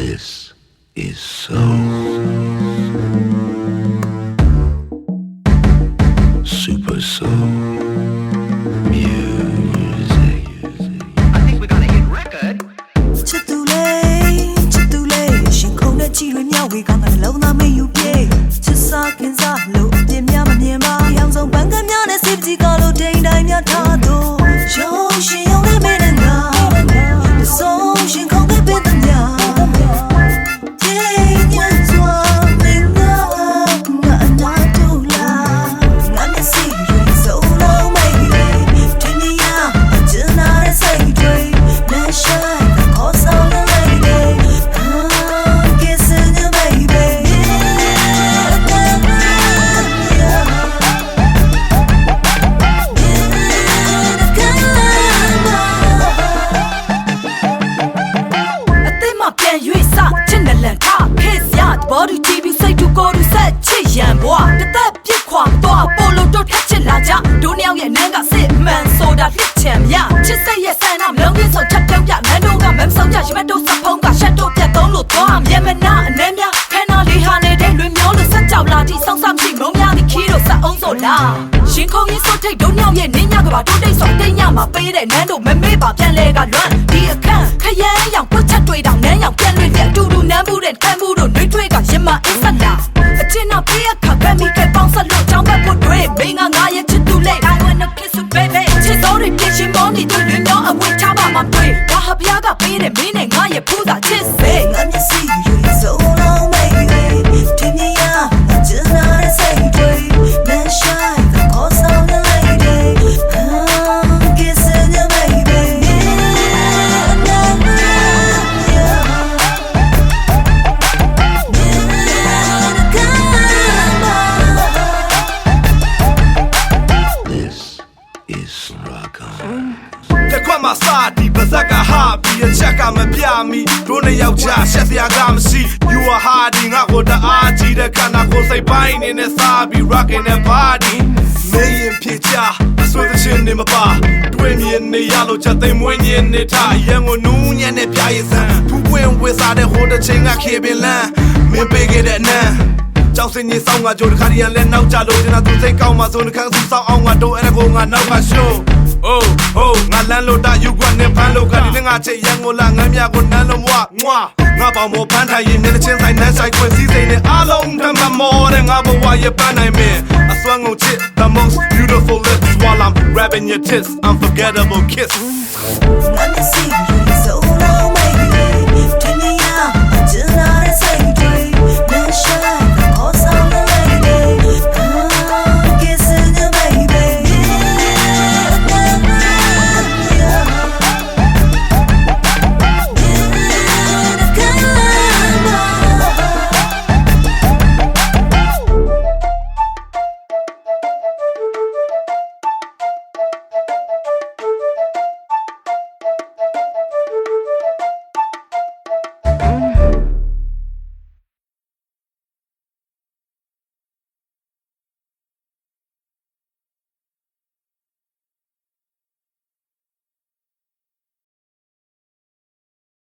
This is soul. Super soul. Music. I think we're gonna hit record. ဆိုတာလက်ချံမြချစ်စိတ်ရဲ့ဆန္ဒမလုံးကြီးဆုံးချက်ပြုံးပြမန်းတို့ကမမ်ဆောင်ကြရမတ်တို့စဖုံးကရှက်တို့ပြတ်သုံးလို့သွားမြမနာအနေများဖဲနာလေးဟာနေတဲ့လွင်မျောလို့ဆက်ကြောက်လာတိဆောင်းဆောင်းရှိမုံများဒီခီးတို့ဆက်အောင်ဆိုလားရှင်ခုံကြီးစိုးထိတ်ဒိုးနှစ်ယောက်ရဲ့နင်းညကပါတိုးတိတ်ဆိုတိတ်ညမှာပေးတဲ့နန်းတို့မမေ့ပါပြန်လဲကလွမ်းဒီအခန့်ခရမ်းရောင်ပွတ်ချက်တွေတောင်နန်းရောင်ပြန်လွင် ရဲ့ဖူးသာချစ်စေငါမျက်စိတွေစုံလုံးမိတ်တွေတင်းနေရအကျဉ်းနာတဲ့စိတ်တွေလက်ရှိုင်းခေါ်ဆောင်တဲ့ lady I'm kissing you baby This is rock on. တစ်ခွက်မှာစဒီပါဇ က်ကဟာပြီးအချက်ကမပြမီတို့နှစ်ယောက်ကြားရှက်စရာကမရှိ you are hardy ငါကိုတအားကြီးတဲ့ခန္ဓာကိုယ်စိတ်ပိုင်းနေနဲ့စားပြီး rocking that body မင်းရင်ဖြစ်ချအဆွေးသချင်းနေမပါတွေ့မြင်နေရလို့ချက်သိမ်းမွေးညင်နေထားရန်ကိုနူးညံ့တဲ့ပြားရည်စံဖူးပွင့်ဝစ်စားတဲ့ဟိုတစ်ချိန်ကခေပင်လန်းမင်းပေးခဲ့တဲ့နန်းကြောက်စင်ကြီးစောင်းကကြိုတခါတည်းရန်လဲနောက်ကြလို့တင်တာသူစိတ်ကောင်းမှဆိုနှခမ်းစုဆောင်အောင်ငါတို့အဲ့ဒါကိုငါနောက်ကရှိုး oh oh ငါလန်းလို့တာယူကွက်နဲ့ဖမ်းလို့ခါဒီနဲ့ငါချစ်ရန်ကိုလာငမ်းမြကိုနန်းလို့မွားမွားငါပေါင်မောဖမ်းထိုင်ရင်မျက်နှာချင်းဆိုင်နှမ်းဆိုင်ခွင့်စည်းစိမ်နဲ့အားလုံးတမမောတဲ့ငါဘဝရဲ့ပန်းနိုင်မင်းအစွမ်းကုန်ချစ် the most beautiful lips while I'm grabbing your tits unforgettable kiss Let me see